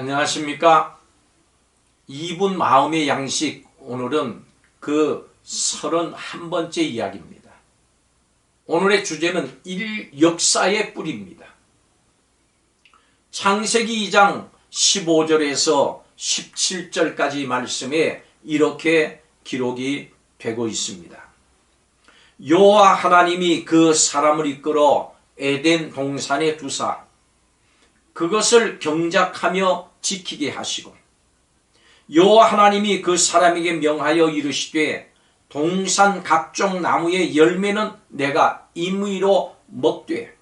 안녕하십니까? 2분 마음의 양식 오늘은 그 31번째 이야기입니다. 오늘의 주제는 일 역사의 뿌리입니다. 창세기 2장 15절에서 17절까지 말씀에 이렇게 기록이 되고 있습니다. 여호와 하나님이 그 사람을 이끌어 에덴 동산에 두사 그것을 경작하며 지키게 하시고 여호와 하나님이 그 사람에게 명하여 이르시되 동산 각종 나무의 열매는 내가 임의로 먹되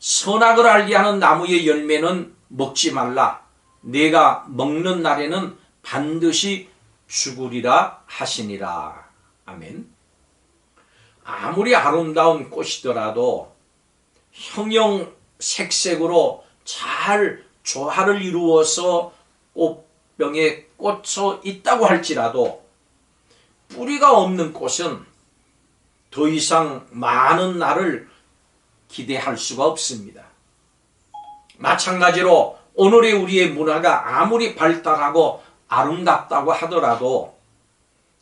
선악을 알게 하는 나무의 열매는 먹지 말라. 내가 먹는 날에는 반드시 죽으리라 하시니라. 아멘. 아무리 아름다운 꽃이더라도 형형 색색으로 잘 조화를 이루어서 꽃병에 꽂혀 있다고 할지라도 뿌리가 없는 꽃은 더 이상 많은 날을 기대할 수가 없습니다. 마찬가지로 오늘의 우리의 문화가 아무리 발달하고 아름답다고 하더라도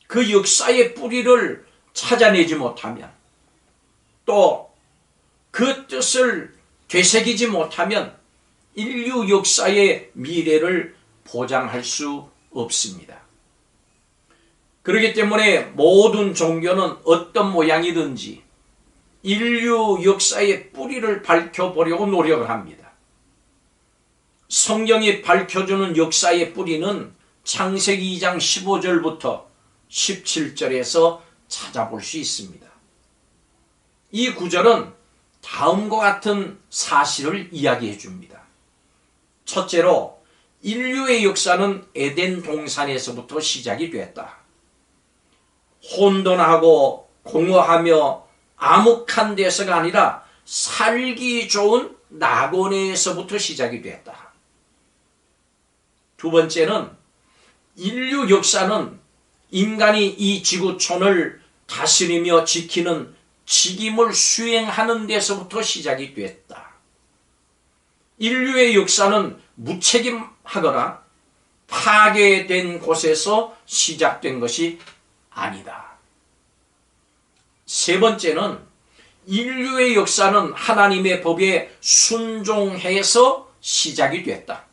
그 역사의 뿌리를 찾아내지 못하면 또 그 뜻을 되새기지 못하면 인류 역사의 미래를 보장할 수 없습니다. 그렇기 때문에 모든 종교는 어떤 모양이든지 인류 역사의 뿌리를 밝혀보려고 노력을 합니다. 성경이 밝혀주는 역사의 뿌리는 창세기 2장 15절부터 17절에서 찾아볼 수 있습니다. 이 구절은 다음과 같은 사실을 이야기해 줍니다. 첫째로 인류의 역사는 에덴 동산에서부터 시작이 됐다. 혼돈하고 공허하며 암흑한 데서가 아니라 살기 좋은 낙원에서부터 시작이 됐다. 두 번째는 인류 역사는 인간이 이 지구촌을 다스리며 지키는 직임을 수행하는 데서부터 시작이 됐다. 인류의 역사는 무책임하거나 파괴된 곳에서 시작된 것이 아니다. 세 번째는 인류의 역사는 하나님의 법에 순종해서 시작이 됐다.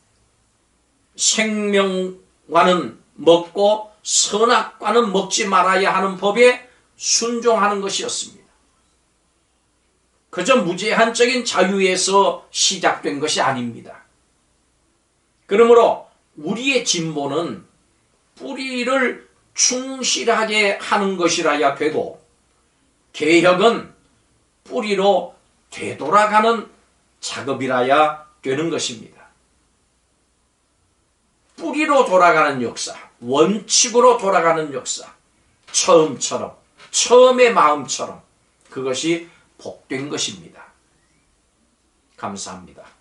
생명과는 먹고 선악과는 먹지 말아야 하는 법에 순종하는 것이었습니다. 그저 무제한적인 자유에서 시작된 것이 아닙니다. 그러므로 우리의 진보는 뿌리를 충실하게 하는 것이라야 되고 개혁은 뿌리로 되돌아가는 작업이라야 되는 것입니다. 뿌리로 돌아가는 역사, 원칙으로 돌아가는 역사, 처음처럼, 처음의 마음처럼 그것이 복된 것입니다. 감사합니다.